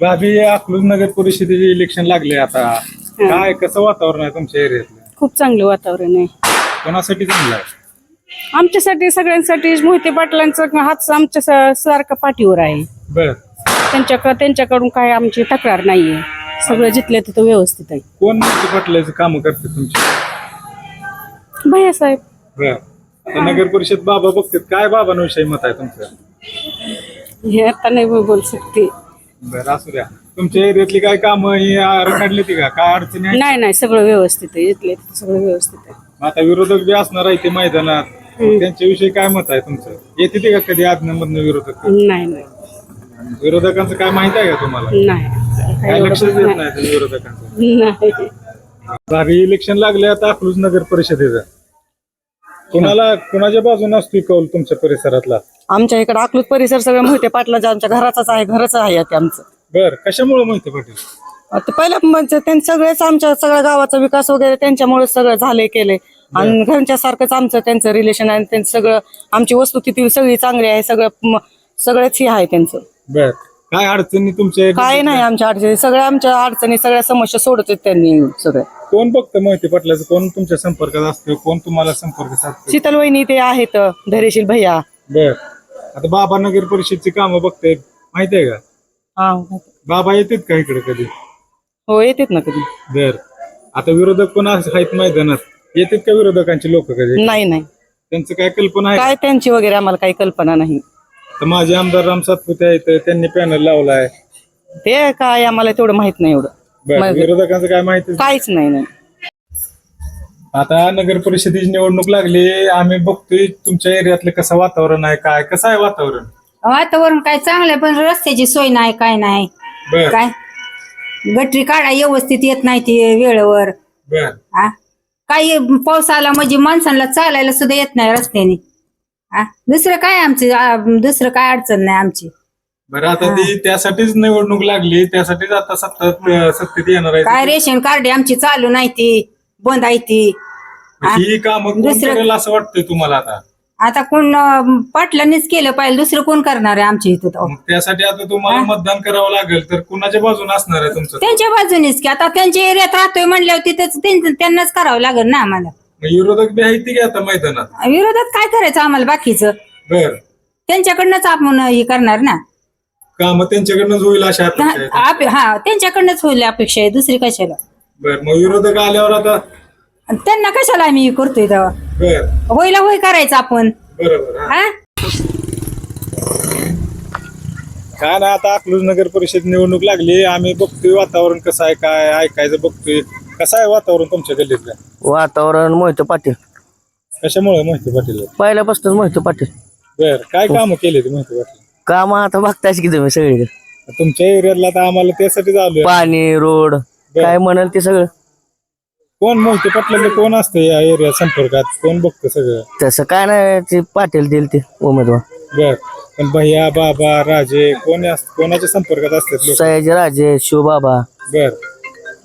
भाभी अकलूज नगर परिषदेचे इलेक्शन लागले आता. काय कसं वातावरण आहे तुमच्या एरियातलं? खूप चांगलं वातावरण आहे. कोणासाठी चांगलं आहे? आमच्यासाठी सगळ्यांसाठी मोहिते पाटलांचा हात आमच्या स- सारखा पाठीवर आहे. बर. त्यांच्याकडे त्यांच्याकडून काय आमची तक्रार नाहीये. सगळं जिथल्या तिथं व्यवस्थित आहे. कोण मोठे पाटलाचं काम करते तुमची? भैया साहेब. बर. आता नगर परिषद बाबा बघतात. काय बाबांविषयी मत आहे तुमचं? हे आता नाही मी बोलू शकते. बरं असू द्या. तुमच्या एरियातली काय कामं ही रखडली ती का? काय अडचणी आहे नाही नाही सगळं व्यवस्थित आहे. तिथं सगळं व्यवस्थित आहे. मग आता विरोधक बी असणार आहे ते मैदानात. त्यांच्याविषयी काय मत आहे तुमचं? येते ते का कधी आज्ञामधनं विरोधक? नाही नाही. विरोधकांचं काय माहीत आहे का तुम्हाला? नाही. काय एवढं देत नाही. विरोधकांचं. नाही. भावी इलेक्शन लागले आता अकलूज नगर परिषदेचं. कुणाला कुणाच्या बाजूने असतोय कौल तुमच्या परिसरातला? आमच्या इकडे अकलूज परिसर सगळं मोठे पाटलाच्या आमच्या घराचाच आहे घरच आहे ते आमचं. बर कशामुळे माहिती पाटील? आता पहिल्या म्हणजे त्यांनी सगळेच आमच्या सगळ्या गावाचा विकास वगैरे त्यांच्यामुळे सगळं झाले केले. आणि घरच्या सारखंच आमचं त्यांचं रिलेशन आहे त्यांचं सगळं आमची वस्तुस्थिती सगळी चांगली आहे सगळं म- सगळंच हे आहे त्यांचं. बर. काय अडचणी तुमच्या काय नाही आमच्या अडचणी सगळ्या आमच्या अडचणी सगळ्या समस्या सोडत त्यांनी सगळ्या. कोण बघतं माहिती पाटलाचं? कोण तुमच्या संपर्कात असतं? कोण तुम्हाला संपर्क साधतं? शीतल वहिनी ते आहेत धैर्यशील भैया. बर. आता बाबा नगर परिषदची कामं बघतायत माहिती आहे का? हा बाबा येतात का इकडे कधी? हो येतात ना कधी. बर. आता विरोधक पण आहेत मैदानात. येतात का विरोधकांची लोक कधी? नाही नाही. त्यांचं काय कल्पना आहे? काय त्यांची वगैरे आम्हाला काही कल्पना नाही. तर माझे आमदार राम सातपुते आहेत त्यांनी पॅनल लावलाय. ते काय आम्हाला तेवढं माहीत नाही एवढं. बर मग- विरोधकांचं काय माहिती? काहीच नाही नाही. आता नगर परिषदेची निवडणूक लागली. आम्ही बघतोय तुमच्या एरियातलं कसं वातावरण आहे काय कसं आहे वातावरण? वातावरण काय चांगलं आहे, पण रस्त्याची सोय नाही काय नाही. बर. काय? गटरी काढा व्यवस्थित येत नाही ती वेळेवर. बर. आ काही पाऊस आला म्हणजे माणसांना चालायला सुद्धा येत नाही रस्त्याने. आ दुसरं काय आमचं? आ, दुसरं काय अडचण नाही आमची. बरं आता ती त्यासाठीच निवडणूक लागली. त्यासाठीच आता सत्ता सत्तेत येणार आहे काय रेशन कार्ड आमची चालू नाही ती. बंद आहे ती. ही काम कोण दुसरं- करेल असं वाटतंय तुम्हाला आता? आता कोण अं, पाटलांनीच केलं पाहिजे दुसरं कोण करणार आहे आमच्या इथं तर? मग त्यासाठी आता तुम्हाला मतदान करावं लागेल तर कुणाच्या बाजूने असणार आहे तुमचं? त्यांच्या बाजूनेच की आता त्यांच्या एरियात राहतोय म्हणल्यावर तिथेच त्यांचं- त्यांनाच करावं लागेल ना आम्हाला. मग विरोधक बी आहेत की आता मैदानात? विरोधात काय करायचं आम्हाला बाकीचं? बर. त्यांच्याकडनंच आपण हे करणार ना. काम त्यांच्याकडनंच होईल अशा अपेक्षा आहेत. आप- हा त्यांच्याकडनंच होईल अपेक्षा आहे दुसरी कशाला? बर मग विरोधक आल्यावर आता आणि त्यांना कशाला आम्ही हे करतोय तेव्हा? बर. होईला होय करायचं आपण. बरोबर हा. हा? काय ना आता अकलूज नगर परिषद निवडणूक लागली. आम्ही बघतोय वातावरण कसं आहे काय ऐकायचं बघतोय. कसं आहे वातावरण तुमच्या गल्लीतलं? वातावरण मोहिते पाटील. कशामुळे माहिती पाटील? पहिल्यापासूनच मोहिते पाटील. बर काय काम केले ते माहिती पाटील? काम आता बघतायच की तुम्ही सगळीकडे. तुमच्या एरियातला आता आम्हाला त्यासाठी आलोय. पाणी रोड काय म्हणाल ते सगळं? कोण मोहिते पाटलाचं कोण असतं या एरिया संपर्कात? कोण बघतं सगळं? तसं काय नाही ते पाटील दिल ते उमेदवार. बर. पण भैया बाबा राजे कोण अस- कोणाच्या संपर्कात असतात लोक? सयाजी राजे शिवबाबा. बर.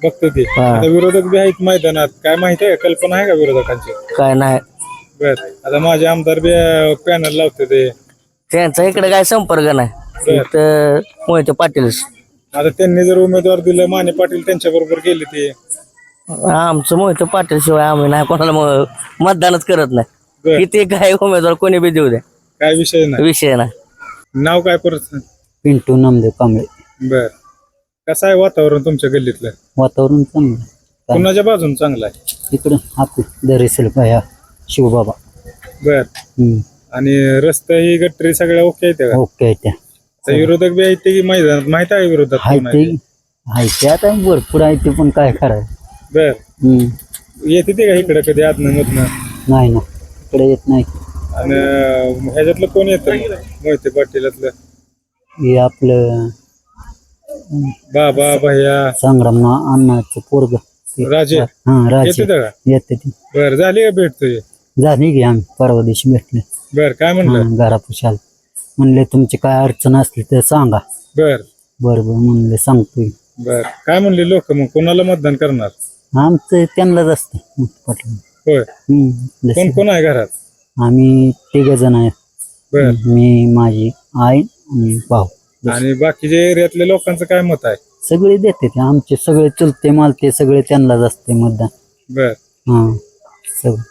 बघतो ते. हा. आता विरोधक बी आहेत मैदानात. काय माहिती आहे? का कल्पना आहे का विरोधकांची? काय नाही. बर. आता माझे आमदार बी पॅनल लावते ते. त्यांचा इकडे काय संपर्क नाही. तर मोहिते पाटीलच. आता त्यांनी जर उमेदवार दिलं माने पाटील त्यांच्या बरोबर गेले ते. आमचं मोहिते पाटील शिवाय आम्ही नाही कोणाला म- मतदानच करत बर. नाही किती काय उमेदवार कोणी बी देऊ द्या काय विषय नाही. विषय नाही. नाव काय परत? पिंटू नामदेव कांबळे. बर. कसं आहे वातावरण तुमच्या गल्लीतलं? वातावरण चांगलं आहे. कुणाच्या बाजून चांगलं आहे? इकडं हापू दरेसल भया शिवबाबा. बर. हम्म. आणि रस्ते ही गट्टरी सगळ्या ओके आहेत का? ओके त्या. तर विरोधक बी आहेत ते की मैदानात माहीत आहे विरोधात हाय कोण ते आहे ते? हाय ते आता भरपूर आहे ते पण काय करायचं बर. हम्म. येते ते का इकडे कधी आदन मधनं? नाही ना इकडे येत नाही. आणि अं, ह्याच्यातलं कोण येतं मग? मोहिते पाटीलातलं. हे आपलं बाबा भैया. संग्राम ना अण्णाचं पोरग. राजे. हा राजे. येते का? येते ती. बर झाली का भेट तुझी? झाली की आम्ही परवा दिवशी भेटले. बर काय म्हणलं? हा, घरापुशाल म्हणले तुमची काय अडचण असली तर सांगा. बर. बरोबर म्हणले सांगतोय. बर. काय म्हणले लोक मग? कोणाला मतदान करणार? आमचं त्यांनाच असतं पाटील होय. हम्म. कोण कोण आहे घरात? आम्ही तिघ जण आहे. बर. मी माझी आई आणि भाऊ. आणि बाकीच्या एरियातल्या लोकांचं काय मत आहे? सगळे देते ते आमचे सगळे चुलते मालते सगळे त्यांनाच असते मतदान. बर. हा सगळं.